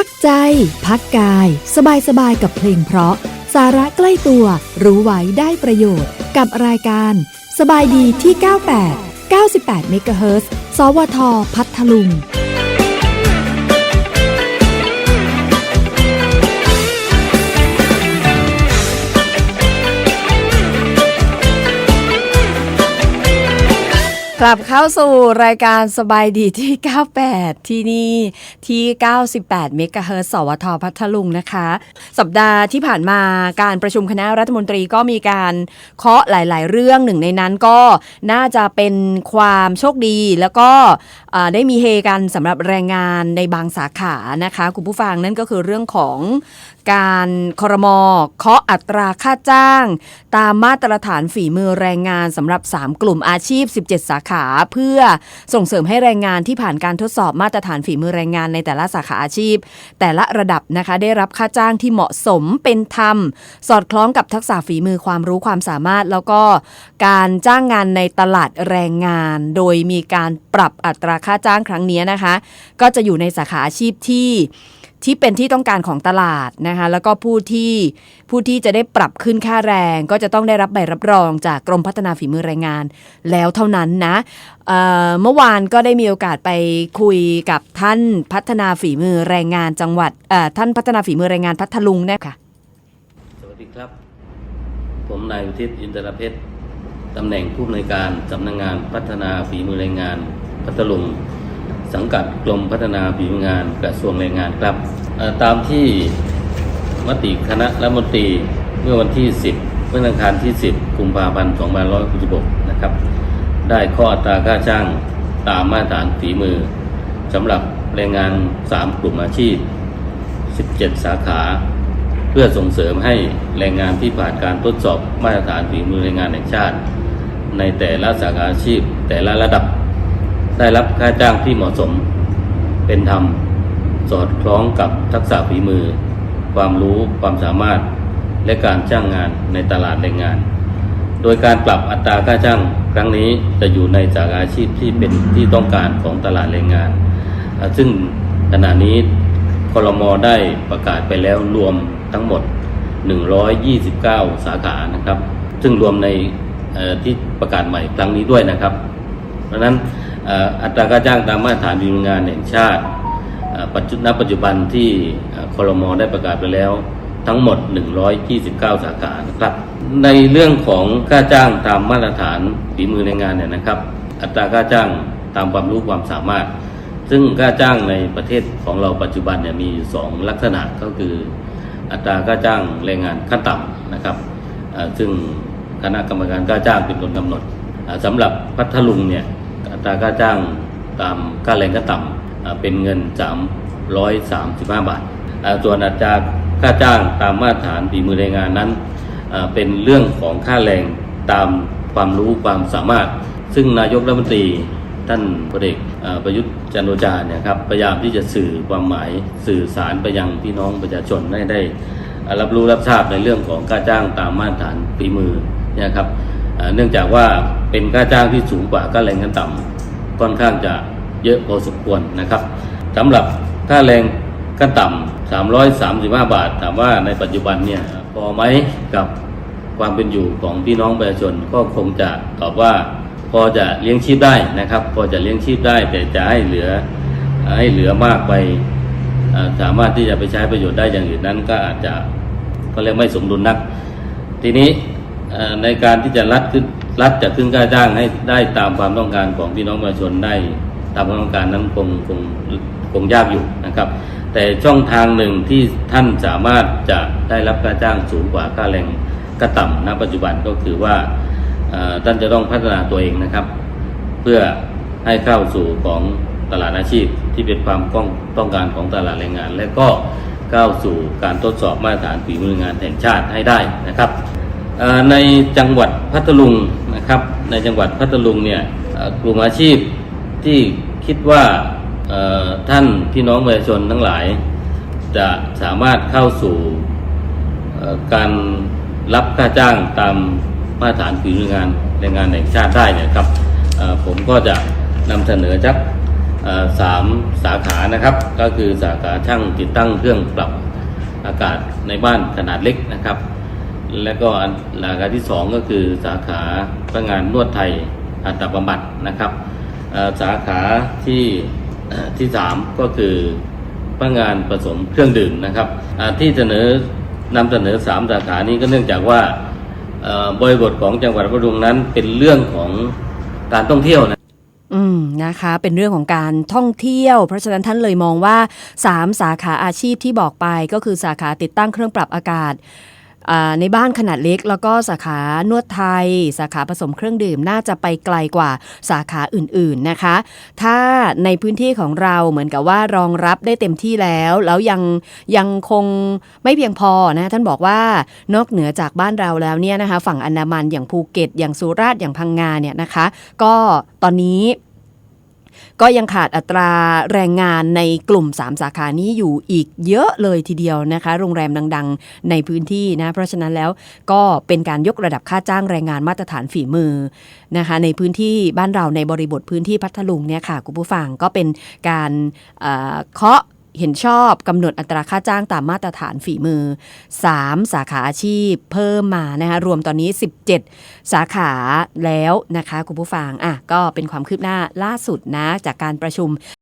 พักใจ พักกาย สบายสบายกับเพลงเพราะ สาระใกล้ตัว รู้ไว้ได้ประโยชน์ กับรายการ สบายดีที่ 98 98 เมกะเฮิรตซ์ สวท พัทลุง กลับเข้าสู่รายการสบายดีที่ 98 ที่นี่ที่ 98 เมกะเฮิรตซ์สวทพัทลุงนะคะ สัปดาห์ที่ผ่านมาการประชุมคณะรัฐมนตรีก็มีการเคาะหลาย ๆ เรื่องหนึ่งในนั้นก็น่าจะเป็นความโชคดีแล้วก็ได้มีเฮกันสำหรับแรงงานในบางสาขานะคะ คุณผู้ฟังนั่นก็คือเรื่องของการคอรมอเคาะอัตราค่าจ้าง ตามมาตรฐานฝีมือแรงงานสำหรับ 3 กลุ่มอาชีพ 17 สาขาเพื่อส่งเสริมให้แรงงานที่ผ่านการทดสอบมาตรฐานฝีมือแรงงานในแต่ละสาขาอาชีพ แต่ละระดับนะคะได้รับค่าจ้างที่เหมาะสมเป็นธรรม สอดคล้องกับทักษะฝีมือความรู้ความสามารถ แล้วก็การจ้างงานในตลาดแรงงาน โดยมีการปรับอัตราค่าจ้างครั้งนี้นะคะ ก็จะอยู่ในสาขาอาชีพที่ ที่เป็นที่ต้องการของตลาดนะคะแล้วก็ผู้ที่ผู้ที่จะได้ปรับขึ้นค่าแรง ก็จะต้องได้รับใบรับรองจากกรมพัฒนาฝีมือแรงงาน แล้วเท่านั้นนะเเมื่อวานก็ได้มีโอกาสไปคุยกับท่านพัฒนาฝีมือแรงงานจังหวัดท่านพัฒนาฝีมือแรงงานพัทลุงนะคะสวัสดีครับ ผมนายอุทิศอินทรเพชรตำแหน่งผู้อำนวยการสำนักงานพัฒนาฝีมือแรงงานพัทลุง สังกัดกรมพัฒนาฝีมืองานกระทรวงแรงงานครับ ตามที่มติคณะรัฐมนตรีเมื่อวันที่ 10เมื่อวันอังคารที่ 10กุมภาพันธ์2566นะครับ ได้ข้ออัตราค่าจ้างตามมาตรฐานฝีมือสำหรับแรงงาน 3 กลุ่มอาชีพ 17 สาขา เพื่อส่งเสริมให้แรงงานที่ผ่านการทดสอบมาตรฐานฝีมือแรงงานแห่งชาติ ในแต่ละสาขาอาชีพแต่ละระดับ ได้รับค่าจ้างที่เหมาะสม เป็นธรรม สอดคล้องกับทักษะฝีมือ ความรู้ความสามารถ และการจ้างงานในตลาดแรงงาน โดยการปรับอัตราค่าจ้างครั้งนี้จะอยู่ในสาขาอาชีพที่เป็นที่ต้องการของตลาดแรงงาน ซึ่งขณะนี้คลมได้ประกาศไปแล้วรวมทั้งหมด 129 สาขานะครับ ซึ่งรวมในที่ประกาศใหม่ครั้งนี้ด้วยนะครับ เพราะนั้น อัตราค่าจ้างตามมาตรฐานฝีมืองานแห่งชาติปัจจุณปัจจุบันที่เอ่อคลมได้ประกาศไปแล้วทั้งหมด 129 สาขานะครับ ในเรื่องของค่าจ้างตามมาตรฐานฝีมือในงานเนี่ยนะครับ อัตราค่าจ้างตามความรู้ความสามารถ ซึ่งค่าจ้างในประเทศของเราปัจจุบันเนี่ยมีสองลักษณะก็คือ อัตราค่าจ้างแรงงานขั้นต่ำนะครับซึ่งคณะกรรมการค่าจ้างเป็นคนกำหนดอ่าสำหรับพัทลุงเนี่ย อัตราค่าจ้างตามค่าแรงขั้นต่ำอ่าเป็นเงิน 335 บาทอ่าส่วนอัตราค่าจ้างตามมาตรฐานฝีมือแรงงานนั้น เป็นเรื่องของค่าแรงตามความรู้ความสามารถ ซึ่งนายกรัฐมนตรีท่านพลเอกประยุทธ์จันโอชาเนี่ยครับพยายามที่จะสื่อความหมายสื่อสารไปยังพี่น้องประชาชนให้ได้ รับรู้รับทราบในเรื่องของค่าจ้างตามมาตรฐานฝีมือเนะครับ เนื่องจากว่าเป็นค่าจ้างที่สูงกว่าค่าแรงขั้นต่ำค่อนข้างจะเยอะพอสมควรนะครับสำหรับค่าแรงขั้นต่ำ335 บาท ถามว่าในปัจจุบันเนี่ยพอไหมกับความเป็นอยู่ของพี่น้องประชาชนก็คงจะตอบว่าพอจะเลี้ยงชีพได้นะครับ พอจะเลี้ยงชีพได้แต่จะให้เหลือให้เหลือมากไปสามารถที่จะไปใช้ประโยชน์ได้อย่างอื่นนั้นก็อาจจะก็เรียกไม่สมดุลนัก ทีนี้ ในการที่จะรัดขึ้นรัดจะขึ้นค่าจ้างให้ได้ตามความต้องการของพี่น้องประชาชนได้ตามความต้องการนั้นคงคงคงยากอยู่นะครับ แต่ช่องทางหนึ่งที่ท่านสามารถจะได้รับค่าจ้างสูงกว่าค่าแรงก็ต่ำณปัจจุบันก็คือว่าท่านจะต้องพัฒนาตัวเองนะครับ เพื่อให้เข้าสู่ของตลาดอาชีพที่เป็นความต้องต้องการของตลาดแรงงาน และก็ก้าวสู่การทดสอบมาตรฐานฝีมืองานแห่งชาติให้ได้นะครับ ในจังหวัดพัทลุงนะครับ ในจังหวัดพัทลุงเนี่ยกลุ่มอาชีพที่คิดว่าท่านพี่น้องประชาชนทั้งหลาย จะสามารถเข้าสู่การรับค่าจ้างตามมาตรฐานฝีมืองานแรงงานแห่งชาติได้เนี่ยครับผมก็จะนำเสนอจักสามสาขานะครับ ก็คือสาขาช่างติดตั้งเครื่องปรับอากาศในบ้านขนาดเล็กนะครับ และก็สาขาที่สองก็คือสาขาพนักงานนวดไทยอัตบำบัดนะครับสาขาที่ที่สามก็คือพนักงานผสมเครื่องดื่มนะครับที่เสนอนำเสนอสามสาขานี้ก็เนื่องจากว่าบริบทของจังหวัดพัทลุงนั้นเป็นเรื่องของการท่องเที่ยวนะอืมนะคะเป็นเรื่องของการท่องเที่ยว เพราะฉะนั้นท่านเลยมองว่า 3 สาขาอาชีพที่บอกไปก็คือสาขาติดตั้งเครื่องปรับอากาศ ในบ้านขนาดเล็ก แล้วก็สาขานวดไทย สาขาผสมเครื่องดื่มน่าจะไปไกลกว่าสาขาอื่นๆนะคะ ถ้าในพื้นที่ของเราเหมือนกับว่ารองรับได้เต็มที่แล้ว แล้วยังยังคงไม่เพียงพอนะท่านบอกว่านอกเหนือจากบ้านเราแล้วเนี่ยนะคะ ฝั่งอันดามันอย่างภูเก็ต อย่างสุราษฎร์อย่างพังงาเนี่ยนะคะ ก็ตอนนี้ ก็ยังขาดอัตราแรงงานในกลุ่ม 3 สาขานี้อยู่อีกเยอะเลยทีเดียวนะคะ โรงแรมดัง ๆ ในพื้นที่นะ เพราะฉะนั้นแล้วก็เป็นการยกระดับค่าจ้างแรงงานมาตรฐานฝีมือนะคะ ในพื้นที่บ้านเราในบริบทพื้นที่พัทลุงเนี่ยค่ะคุณผู้ฟังก็เป็นการเอ่อเคาะ เห็นชอบกำหนดอัตราค่าจ้างตามมาตรฐานฝีมือ 3 สาขาอาชีพเพิ่มมานะคะรวมตอนนี้ 17 สาขาแล้วนะคะคุณผู้ฟังอะก็เป็นความคืบหน้าล่าสุดนะจากการประชุม